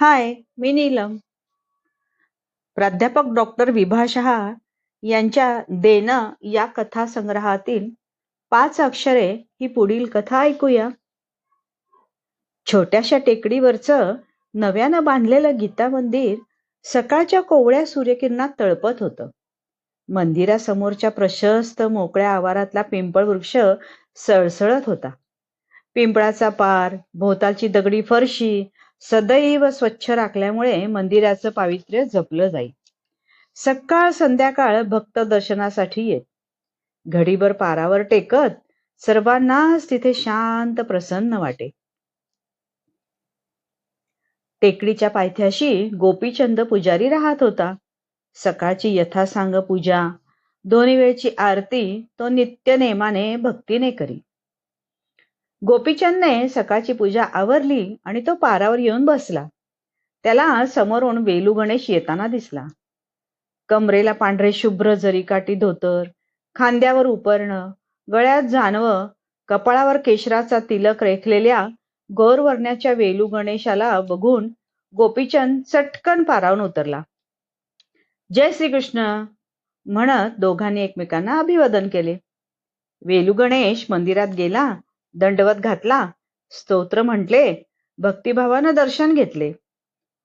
हाय मी नीलम. प्राध्यापक डॉक्टर विभा शहा यांच्या देणं या कथा संग्रहातील पाच अक्षरे ही पुढील कथा ऐकूया. छोट्याशा टेकडीवरचं नव्यानं बांधलेलं गीता मंदिर सकाळच्या कोवळ्या सूर्यकिरणात तळपत होतं. मंदिरासमोरच्या प्रशस्त मोकळ्या आवारातला पिंपळ वृक्ष सळसळत होता. पिंपळाचा पार भोवतालची दगडी फरशी सदैव स्वच्छ राखल्यामुळे मंदिराचं पावित्र्य जपलं जाईल. सकाळ संध्याकाळ भक्त दर्शनासाठी येत. घडीभर पारावर टेकत सर्वांनाच तिथे शांत प्रसन्न वाटे. टेकडीच्या पायथ्याशी गोपीचंद पुजारी राहत होता. सकाळची यथासांग पूजा दोन्ही वेळची आरती तो नित्य नेमाने भक्तीने करी गोपीचंदने सकाळची पूजा आवरली आणि तो पारावर येऊन बसला. त्याला समोरून वेलू गणेश येताना दिसला. कमरेला पांढरे शुभ्र जरीकाठी धोतर खांद्यावर उपरणं गळ्यात जानवं कपाळावर केशराचा तिलक रेखलेल्या गौरवर्ण्याच्या वेलू गणेशाला बघून गोपीचंद चटकन पारावून उतरला. जय श्रीकृष्ण म्हणत दोघांनी एकमेकांना अभिवादन केले. वेलू गणेश मंदिरात गेला दंडवत घातला. स्तोत्र म्हटले. भक्तिभावानं दर्शन घेतले.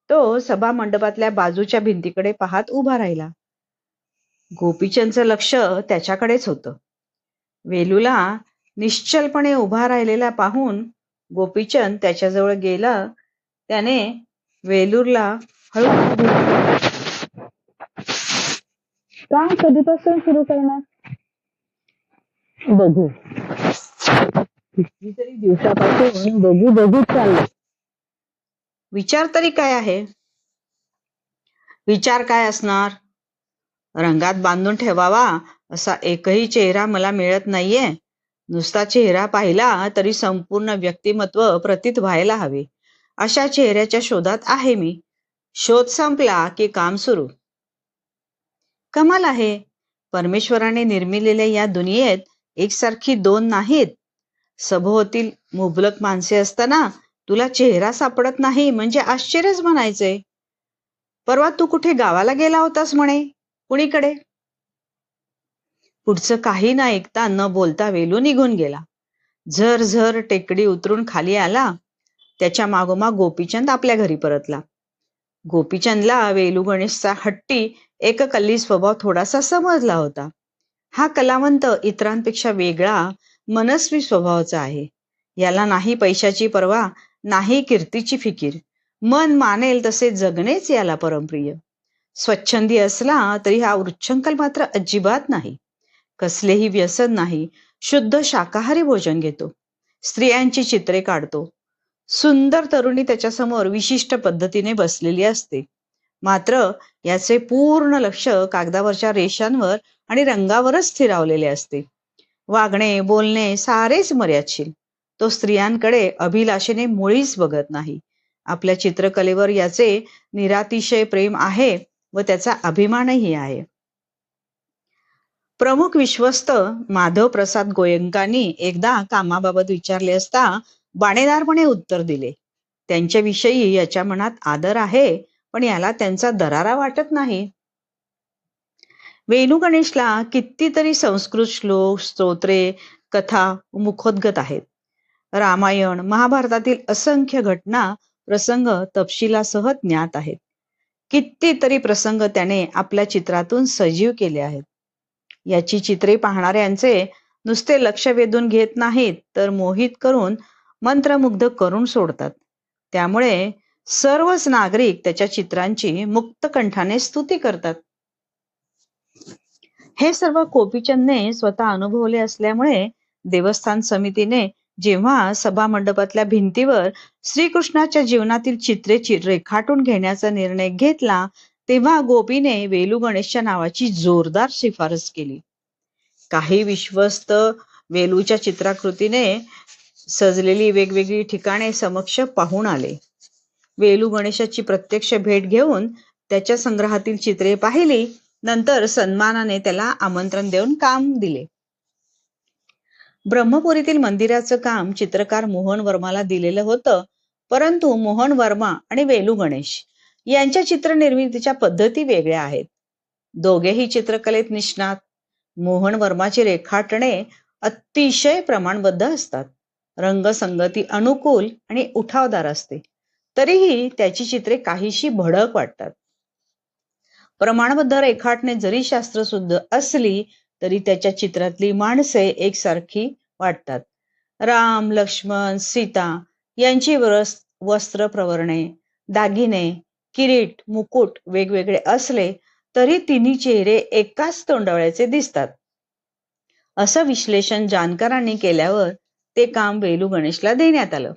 तो सभा मंडपातल्या बाजूच्या भिंतीकडे पाहत उभा राहिला. गोपीचंदचं लक्ष त्याच्याकडेच होतं. वेलूला निश्चलपणे उभा राहिलेला पाहून गोपीचंद त्याच्याजवळ गेला. त्याने वेलूरला हळू का कधीपासून सुरू करणार? बघू. कितीतरी दिवसापासून बघू बघू चाललं विचार तरी काय आहे? विचार काय असणार? रंगात बांधून ठेवावा असा एकही चेहरा मला मिळत नाहीये. नुसता चेहरा पाहिला तरी संपूर्ण व्यक्तिमत्व प्रतीत व्हायला हवे. अशा चेहऱ्याच्या शोधात आहे मी. शोध संपला की काम सुरू. कमाल आहे. परमेश्वराने निर्मिलेल्या या दुनियेत एकसारखी दोन नाहीत. सभोवतील मुबलक माणसे असताना तुला चेहरा सापडत नाही म्हणजे आश्चर्यच म्हणायचंय. परवा तू कुठे गावाला गेला होतास म्हणे? कुणीकडे? पुढचं काही ना ऐकता न बोलता वेलू निघून गेला. झर झर टेकडी उतरून खाली आला. त्याच्या मागोमाग गोपीचंद आपल्या घरी परतला. गोपीचंदला वेलू गणेशचा हट्टी एककल्ली स्वभाव थोडासा समजला होता. हा कलावंत इतरांपेक्षा वेगळा मनस्वी स्वभावाचा आहे. याला नाही पैशाची पर्वा नाही कीर्तीची फिकीर. मन मानेल तसे जगणेच याला परमप्रिय. स्वच्छंदी असला तरी हा वृच्छंकल मात्र अजिबात नाही. कसलेही व्यसन नाही. शुद्ध शाकाहारी भोजन घेतो. स्त्रियांची चित्रे काढतो. सुंदर तरुणी त्याच्यासमोर विशिष्ट पद्धतीने बसलेली असते. मात्र याचे पूर्ण लक्ष कागदावरच्या रेषांवर आणि रंगावरच स्थिरावलेले असते. वागणे बोलणे सारेच मर्यादशील तो स्त्रियांकडे अभिलाषेने मुळीच बघत नाही. आपल्या चित्रकलेवर याचे निरातिशय प्रेम आहे व त्याचा अभिमानही आहे. प्रमुख विश्वस्त माधव प्रसाद गोयंकांनी एकदा कामाबाबत विचारले असता बाणेदारपणे उत्तर दिले. त्यांच्याविषयी याच्या मनात आदर आहे पण याला त्यांचा दरारा वाटत नाही. वेणू गणेशला कितीतरी संस्कृत श्लोक स्तोत्रे कथा मुखोद्गत आहेत. रामायण महाभारतातील असंख्य घटना प्रसंग तपशिलासह ज्ञात आहेत. कितीतरी प्रसंग त्याने आपल्या चित्रातून सजीव केले आहेत. याची चित्रे पाहणाऱ्यांचे नुसते लक्ष वेधून घेत नाहीत तर मोहित करून मंत्रमुग्ध करून सोडतात. त्यामुळे सर्वच नागरिक त्याच्या चित्रांची मुक्त कंठाने स्तुती करतात. हे सर्व कोपीचंदने स्वतः अनुभवले असल्यामुळे देवस्थान समितीने जेव्हा सभा मंडपातल्या भिंतीवर श्रीकृष्णाच्या जीवनातील चित्रे रेखाटून घेण्याचा निर्णय घेतला तेव्हा गोपीने वेलू गणेशच्या नावाची जोरदार शिफारस केली. काही विश्वस्त वेलूच्या चित्राकृतीने सजलेली वेगवेगळी ठिकाणे समक्ष पाहून आले. वेलू गणेशाची प्रत्यक्ष भेट घेऊन त्याच्या संग्रहातील चित्रे पाहिली. नंतर सन्मानाने त्याला आमंत्रण देऊन काम दिले. ब्रह्मपुरीतील मंदिराचं काम चित्रकार मोहन वर्माला दिलेलं होतं परंतु मोहन वर्मा आणि वेलू गणेश यांच्या चित्रनिर्मितीच्या पद्धती वेगळ्या आहेत. दोघेही चित्रकलेत निष्णात. मोहन वर्माची रेखाटणे अतिशय प्रमाणबद्ध असतात. रंगसंगती अनुकूल आणि उठावदार असते. तरीही त्याची चित्रे काहीशी भडक वाटतात. प्रमाणबद्ध रेखाटणे जरी शास्त्रशुद्ध असली तरी त्याच्या चित्रातली माणसे एकसारखी वाटतात. राम लक्ष्मण सीता यांची वस्त्र प्रवरणे दागिने किरीट मुकुट वेगवेगळे असले तरी तिन्ही चेहरे एकाच तोंडावळ्याचे दिसतात. असं विश्लेषण जानकारांनी केल्यावर ते काम वेलू गणेशला देण्यात आलं.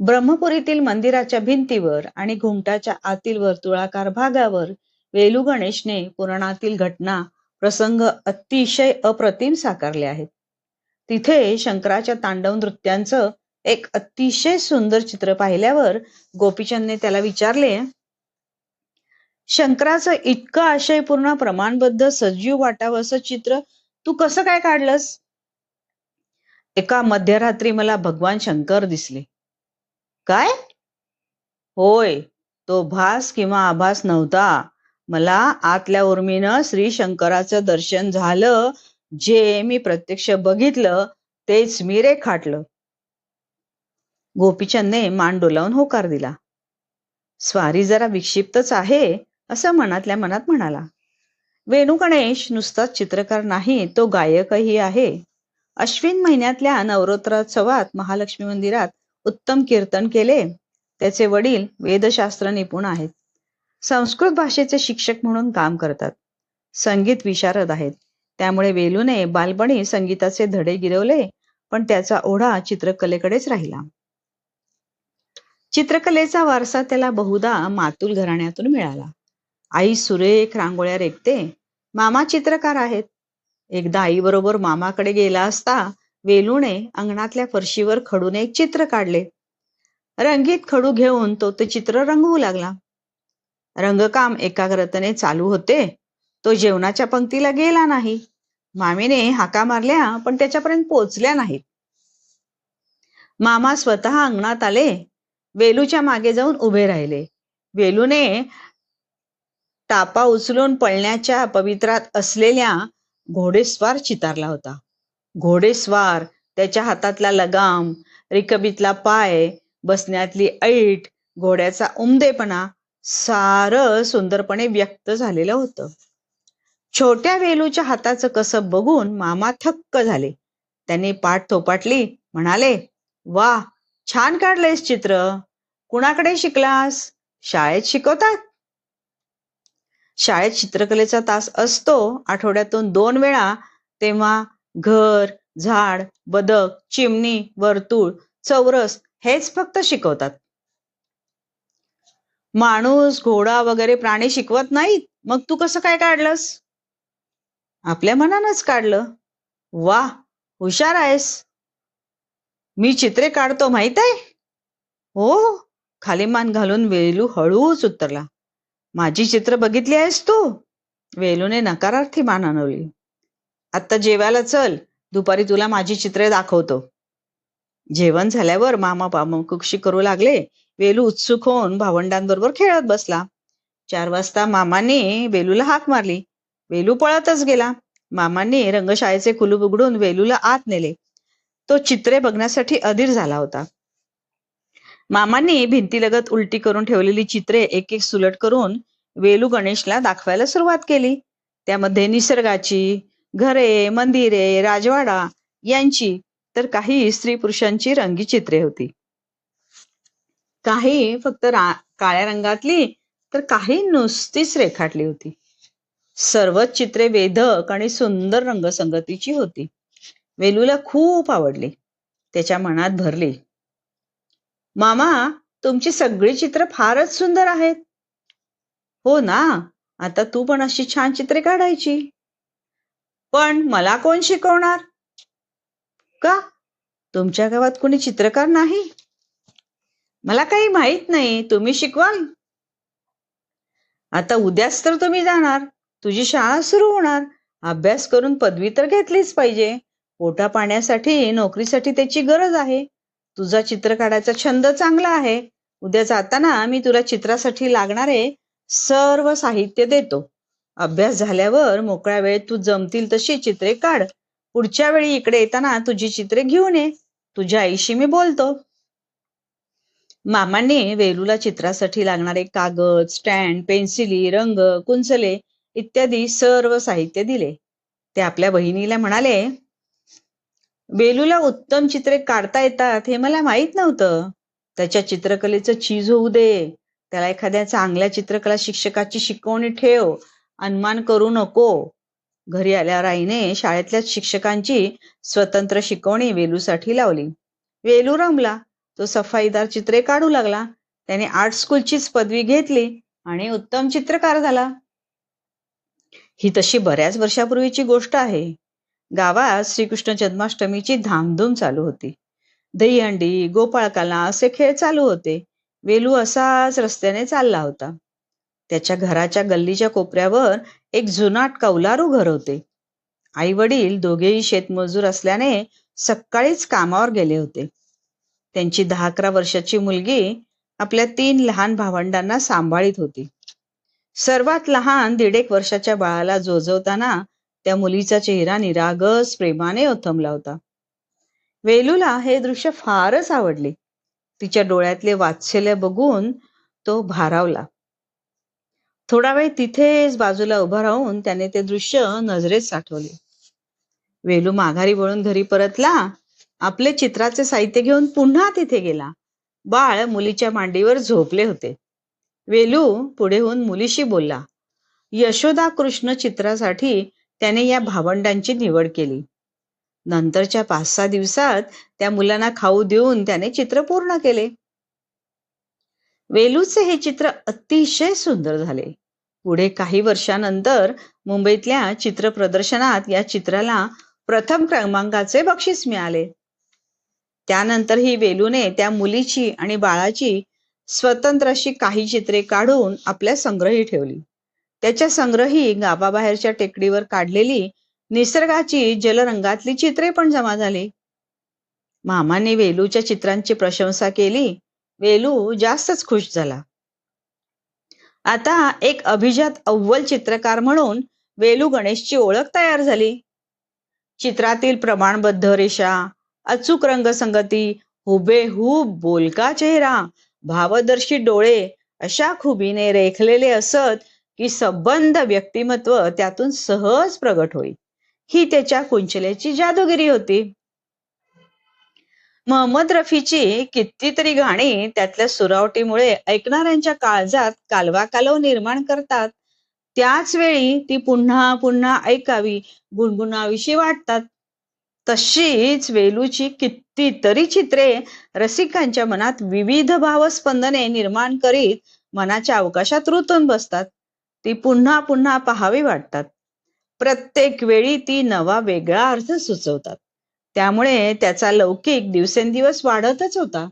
ब्रह्मपुरीतील मंदिराच्या भिंतीवर आणि घुमटाच्या आतील वर्तुळाकार भागावर वेलू गणेशने पुराणातील घटना प्रसंग अतिशय अप्रतिम साकारले आहेत. तिथे शंकराच्या तांडव नृत्यांचं एक अतिशय सुंदर चित्र पाहिल्यावर गोपीचंदने त्याला विचारले शंकराचं इतकं आशयपूर्ण प्रमाणबद्ध सजीव वाटावं असं चित्र तू कसं काय काढलंस? एका मध्यरात्री मला भगवान शंकर दिसले. काय? होय तो भास किंवा आभास नव्हता. मला आतल्या उर्मीनं श्री शंकराचं दर्शन झालं जे मी प्रत्यक्ष बघितलं तेच मी रेखाटलं. गोपीचंदने मान डोलावून होकार दिला. स्वारी जरा विक्षिप्तच आहे असं मनातल्या मनात म्हणाला. वेणू गणेश नुसताच चित्रकार नाही तो गायकही आहे. अश्विन महिन्यातल्या नवरात्रोत्सवात महालक्ष्मी मंदिरात उत्तम कीर्तन केले त्याचे वडील वेदशास्त्र निपुण आहेत. संस्कृत भाषेचे शिक्षक म्हणून काम करतात. संगीत विशारद आहेत. त्यामुळे वेलूने बालपणी संगीताचे धडे गिरवले पण त्याचा ओढा चित्रकलेकडेच राहिला. चित्रकलेचा वारसा त्याला बहुधा मातुल घराण्यातून मिळाला. आई सुरेख रांगोळ्या रेखते मामा चित्रकार आहेत. एकदा आईबरोबर मामाकडे गेला असता वेलूने अंगणातल्या फरशीवर खडून एक चित्र काढले. रंगीत खडू घेऊन तो ते चित्र रंगवू लागला. रंगकाम एकाग्रतेने चालू होते. तो जेवणाच्या पंक्तीला गेला नाही. मामीने हाका मारल्या पण त्याच्यापर्यंत पोचल्या नाहीत. मामा स्वतः अंगणात आले. वेलूच्या मागे जाऊन उभे राहिले. वेलूने टापा उचलून पळण्याच्या पवित्रात असलेल्या घोडेस्वार चितारला होता. घोडेस्वार त्याच्या हातातला लगाम रिकबीतला पाय बसण्यातली ऐट घोड्याचा उमदेपणा सारं सुंदरपणे व्यक्त झालेलं होतं. छोट्या वेलूच्या हाताचं कसं बघून मामा थक्क झाले. त्यांनी पाठ थोपाटली म्हणाले वा छान काढलंयस चित्र. कुणाकडे शिकलास? शाळेत शिकवतात? शाळेत चित्रकलेचा तास असतो आठवड्यातून दोन वेळा तेव्हा घर झाड बदक चिमणी वर्तुळ चौरस हेच फक्त शिकवतात. माणूस घोडा वगैरे प्राणी शिकवत नाहीत मग तू कसं काय काढलंस? आपल्या मनानच काढलं. वा हुशार आहेस. मी चित्रे काढतो माहीत आहे? हो खाली मान घालून वेलू हळूच उतरला. माझी चित्र बघितली आहेस तू? वेलूने नकारार्थी मान हलवली आता जेवायला चल. दुपारी तुला माझी चित्रे दाखवतो. जेवण झाल्यावर मामा पामकुक्षी करू लागले. वेलू उत्सुक होऊन भावंडांबरोबर खेळत बसला. चार वाजता मामाने वेलूला हाक मारली. वेलू पळतच गेला. मामांनी रंगशाळेचे कुलूप उघडून वेलूला आत नेले. तो चित्रे बघण्यासाठी अधीर झाला होता. मामांनी भिंतीलगत उलटी करून ठेवलेली चित्रे एक एक सुलट करून वेलू गणेशला दाखवायला सुरुवात केली. त्यामध्ये निसर्गाची घरे मंदिरे राजवाडा यांची तर काही स्त्री पुरुषांची रंगी चित्रे होती. काही फक्त रा काळ्या रंगातली तर काही नुसतीच रेखाटली होती. सर्वच चित्रे वेधक आणि सुंदर रंगसंगतीची होती. वेलूला खूप आवडली. त्याच्या मनात भरली. मामा तुमची सगळी चित्र फारच सुंदर आहेत. हो ना आता तू पण अशी छान चित्रे काढायची. पण मला कोण शिकवणार? का? तुमच्या गावात कोणी चित्रकार नाही? मला काही माहीत नाही. तुम्ही शिकवाल. आता उद्याच तर तुम्ही जाणार. तुझी शाळा सुरू होणार. अभ्यास करून पदवी तर घेतलीच पाहिजे. पोटा पाण्यासाठी नोकरीसाठी त्याची गरज आहे. तुझा चित्र काढायचा छंद चांगला आहे. उद्या जाताना मी तुला चित्रासाठी लागणारे सर्व साहित्य देतो. अभ्यास झाल्यावर मोकळ्या वेळेत तू जमतील तशी चित्रे काढ. पुढच्या वेळी इकडे येताना तुझी चित्रे घेऊन ये. तुझ्या आईशी मी बोलतो. मामांनी वेलूला चित्रासाठी लागणारे कागद स्टँड पेन्सिली रंग कुंचले इत्यादी सर्व साहित्य दिले. ते आपल्या बहिणीला म्हणाले वेलूला उत्तम चित्रे काढता येतात हे मला माहीत नव्हतं. त्याच्या चित्रकलेचं चीज होऊ दे. त्याला एखाद्या चांगल्या चित्रकला शिक्षकाची शिकवणी ठेव. अनुमान करू नको. घरी आल्यावर आईने शाळेतल्या शिक्षकांची स्वतंत्र शिकवणी वेलूसाठी लावली. वेलू रमला. तो सफाईदार चित्रे काढू लागला. त्याने आर्ट स्कूलचीच पदवी घेतली आणि उत्तम चित्रकार झाला. ही तशी बऱ्याच वर्षापूर्वीची गोष्ट आहे. गावात श्रीकृष्ण जन्माष्टमीची धामधूम चालू होती. दहीहंडी गोपाळकाला असे खेळ चालू होते. वेलू असाच रस्त्याने चालला होता. त्याच्या घराच्या गल्लीच्या कोपऱ्यावर एक जुनाट कौलारू घर होते. आई वडील दोघेही शेतमजूर असल्याने सकाळीच कामावर गेले होते. त्यांची दहा अकरा वर्षाची मुलगी आपल्या तीन लहान भावंडांना सांभाळीत होती. सर्वात लहान दीड एक वर्षाच्या बाळाला जोजवताना त्या मुलीचा चेहरा निरागस प्रेमाने ओथमला होता. वेलूला हे दृश्य फारच आवडले. तिच्या डोळ्यातले वात्सल्य बघून तो भारावला. थोडा वेळ तिथेच बाजूला उभा राहून त्याने ते दृश्य नजरेत साठवले. वेलू माघारी वळून घरी परतला आपले चित्राचे साहित्य घेऊन पुन्हा तिथे गेला. बाळ मुलीच्या मांडीवर झोपले होते. वेलू पुढे होऊन मुलीशी बोलला यशोदा कृष्ण चित्रासाठी त्याने या भावंडांची निवड केली. नंतरच्या पाच सहा दिवसात त्या मुलांना खाऊ देऊन त्याने चित्र पूर्ण केले. वेलूचे हे चित्र अतिशय सुंदर झाले. पुढे काही वर्षानंतर मुंबईतल्या चित्र प्रदर्शनात या चित्राला प्रथम क्रमांकाचे बक्षीस मिळाले. त्यानंतर ही वेलूने त्या मुलीची आणि बाळाची स्वतंत्र अशी काही चित्रे काढून आपल्या संग्रही ठेवली. त्याच्या संग्रही गावाबाहेरच्या टेकडीवर काढलेली निसर्गाची जलरंगातली चित्रे पण जमा झाली. मामाने वेलूच्या चित्रांची प्रशंसा केली. वेलू जास्तच खुश झाला. आता एक अभिजात अव्वल चित्रकार म्हणून वेलू गणेशची ओळख तयार झाली. चित्रातील प्रमाणबद्ध रेषा अचूक रंगसंगती हुबेहूब बोलका चेहरा भावदर्शी डोळे अशा खुबीने रेखलेले असत की संबंध व्यक्तिमत्व त्यातून सहज प्रगट होईल. ही त्याच्या कुंचलेची जादूगिरी होती. मोहम्मद रफीची कितीतरी गाणी त्यातल्या सुरावटीमुळे ऐकणाऱ्यांच्या काळजात कालवा कालव निर्माण करतात. त्याच वेळी ती पुन्हा पुन्हा ऐकावी गुणगुणावीशी वाटतात. तशीच वेलूची कितीतरी चित्रे रसिकांच्या मनात विविध भावस्पंदने निर्माण करीत मनाच्या अवकाशात रुतून बसतात. ती पुन्हा पुन्हा पहावी वाटतात. प्रत्येक वेळी ती नवा वेगळा अर्थ सुचवतात. त्यामुळे त्याचा लौकिक दिवसेंदिवस वाढतच होता.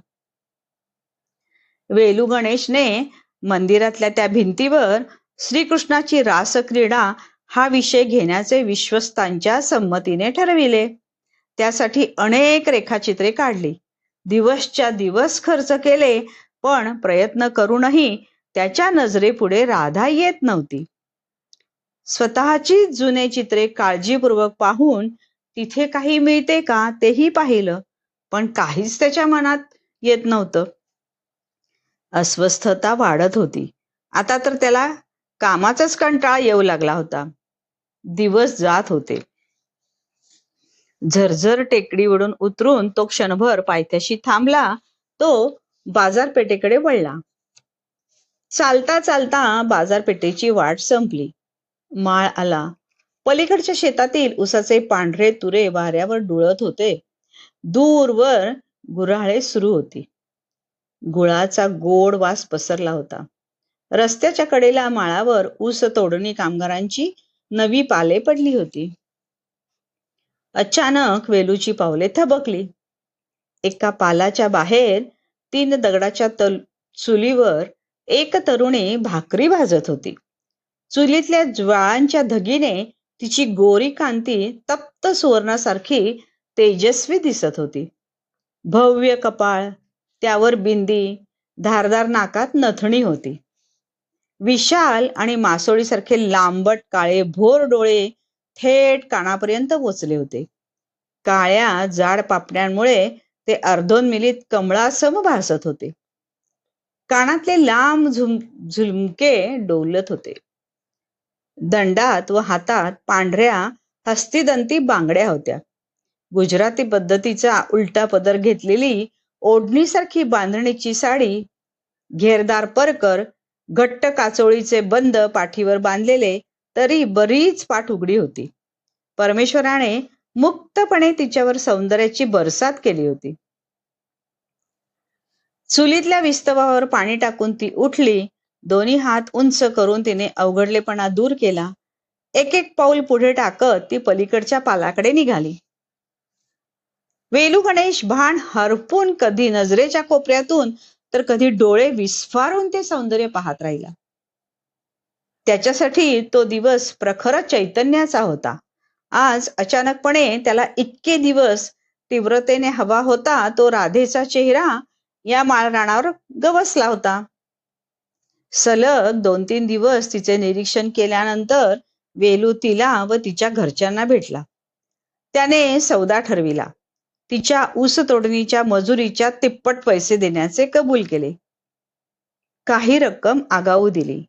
वेलू गणेशने मंदिरातल्या त्या भिंतीवर श्रीकृष्णाची रासक्रीडा हा विषय घेण्याचे विश्वस्तांच्या संमतीने ठरविले. त्यासाठी अनेक रेखाचित्रे काढली. दिवसच्या दिवस खर्च केले पण प्रयत्न करूनही त्याच्या नजरेपुढे राधा येत नव्हती. स्वतःची जुने चित्रे काळजीपूर्वक पाहून तिथे काही मिळते का तेही पाहिलं पण काहीच त्याच्या मनात येत नव्हतं. अस्वस्थता वाढत होती. आता तर त्याला कामाचाच कंटाळा येऊ लागला होता. दिवस जात होते. झरझर टेकडीवरून उतरून तो क्षणभर पायथ्याशी थांबला तो बाजारपेठेकडे वळला. चालता चालता बाजारपेठेची वाट संपली. माळ आला. पलीकडच्या शेतातील उसाचे पांढरे तुरे वाऱ्यावर डुळत होते. दूरवर गुऱ्हाळे सुरू होती. गुळाचा गोड वास पसरला होता. रस्त्याच्या कडेला माळावर ऊस तोडणी कामगारांची नवी पाले पडली होती. अचानक वेलूची पावले थबकली. एका पालाच्या बाहेर तीन दगडाच्या तल चुलीवर एक तरुणी भाकरी भाजत होती. चुलीतल्या ज्वाळांच्या धगीने तिची गोरी कांती तप्त सुवर्णासारखी तेजस्वी दिसत होती. भव्य कपाळ त्यावर बिंदी धारदार नाकात नथणी होती. विशाल आणि मासोळीसारखे लांबट काळे भोर डोळे थेट कानापर्यंत पोचले होते. काळ्या जाड पापण्यांमुळे ते अर्धोन मिलीत कमळासम भासत होते. कानातले लांब झुम झुमके डोलत होते. दंडात व हातात पांढऱ्या हस्तिदंती बांगड्या होत्या. गुजराती पद्धतीचा उलटा पदर घेतलेली ओढणीसारखी बांधणीची साडी घेरदार परकर घट्ट काचोळीचे बंद पाठीवर बांधलेले तरी बरीच पाठ उघडी होती. परमेश्वराने मुक्तपणे तिच्यावर सौंदर्याची बरसात केली होती. चुलीतल्या विस्तवावर पाणी टाकून ती उठली दोन्ही हात उंच करून तिने अवघडलेपणा दूर केला. एक एक पाऊल पुढे टाकत ती पलीकडच्या पालाकडे निघाली. वेलू गणेश भान हरपून कधी नजरेच्या कोपऱ्यातून तर कधी डोळे विस्फारून ते सौंदर्य पाहत राहिला. त्याच्यासाठी तो दिवस प्रखर चैतन्याचा होता. आज अचानकपणे त्याला इतके दिवस तीव्रतेने हवा होता तो राधेचा चेहरा या माळरानावर गवसला होता. सलग दोन तीन दिवस तिचे निरीक्षण केल्यानंतर वेलू तिला व तिच्या घरच्यांना भेटला. त्याने सौदा ठरविला. तिच्या ऊस तोडणीच्या मजुरीच्या तिप्पट पैसे देण्याचे कबूल केले. काही रक्कम आगाऊ दिली.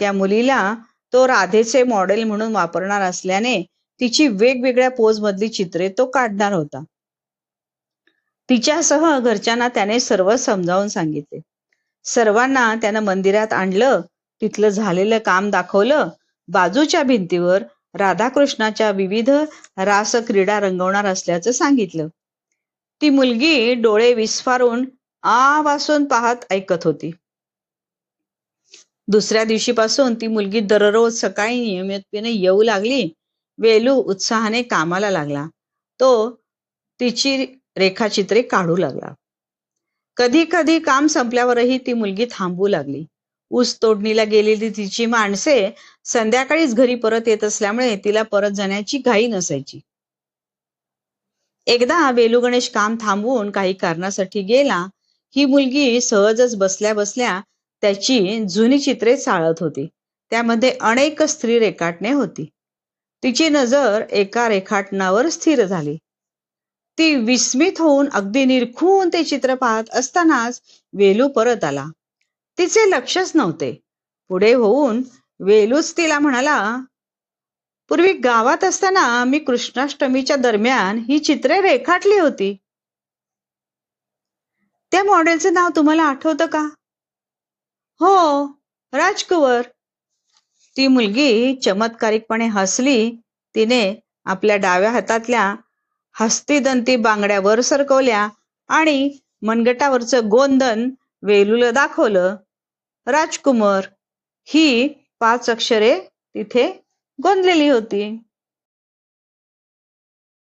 त्या मुलीला तो राधेचे मॉडेल म्हणून वापरणार असल्याने तिची वेगवेगळ्या पोज मधली चित्रे तो काढणार होता. तिच्यासह घरच्यांना त्याने सर्व समजावून सांगितले. सर्वांना त्यानं मंदिरात आणलं तिथलं झालेलं काम दाखवलं बाजूच्या भिंतीवर राधाकृष्णाच्या विविध रास क्रीडा रंगवणार असल्याचं सांगितलं. ती मुलगी डोळे विस्फारून आ वासून पाहत ऐकत होती. दुसऱ्या दिवशीपासून ती मुलगी दररोज सकाळी नियमितपणे येऊ लागली वेलू उत्साहाने कामाला लागला. तो तिची रेखाचित्रे काढू लागला. कधी कधी काम संपल्यावरही ती मुलगी थांबू लागली. ऊस तोडणीला गेलेली तिची माणसे संध्याकाळीच घरी परत येत असल्यामुळे तिला परत जाण्याची घाई नसायची. एकदा वेलू गणेश काम थांबवून काही कारणासाठी गेला ही मुलगी सहजच बसल्या बसल्या त्याची जुनी चित्रे चाळत होती. त्यामध्ये अनेक स्त्री रेखाटणे होती. तिची नजर एका रेखाटनावर स्थिर झाली. ती विस्मित होऊन अगदी निरखून ते चित्र पाहत असतानाच वेलू परत आला. तिचे लक्षच नव्हते. पुढे होऊन वेलूच तिला म्हणाला पूर्वी गावात असताना मी कृष्णाष्टमीच्या दरम्यान ही चित्रे रेखाटली होती. त्या मॉडेलचं नाव तुम्हाला आठवतं का? हो राजकुवर. ती मुलगी चमत्कारिकपणे हसली. तिने आपल्या डाव्या हातातल्या हस्तिदंती बांगड्यावर सरकवल्या आणि मनगटावरचं गोंदन वेलूला दाखवलं. राजकुमार ही पाच अक्षरे तिथे गोंदलेली होती.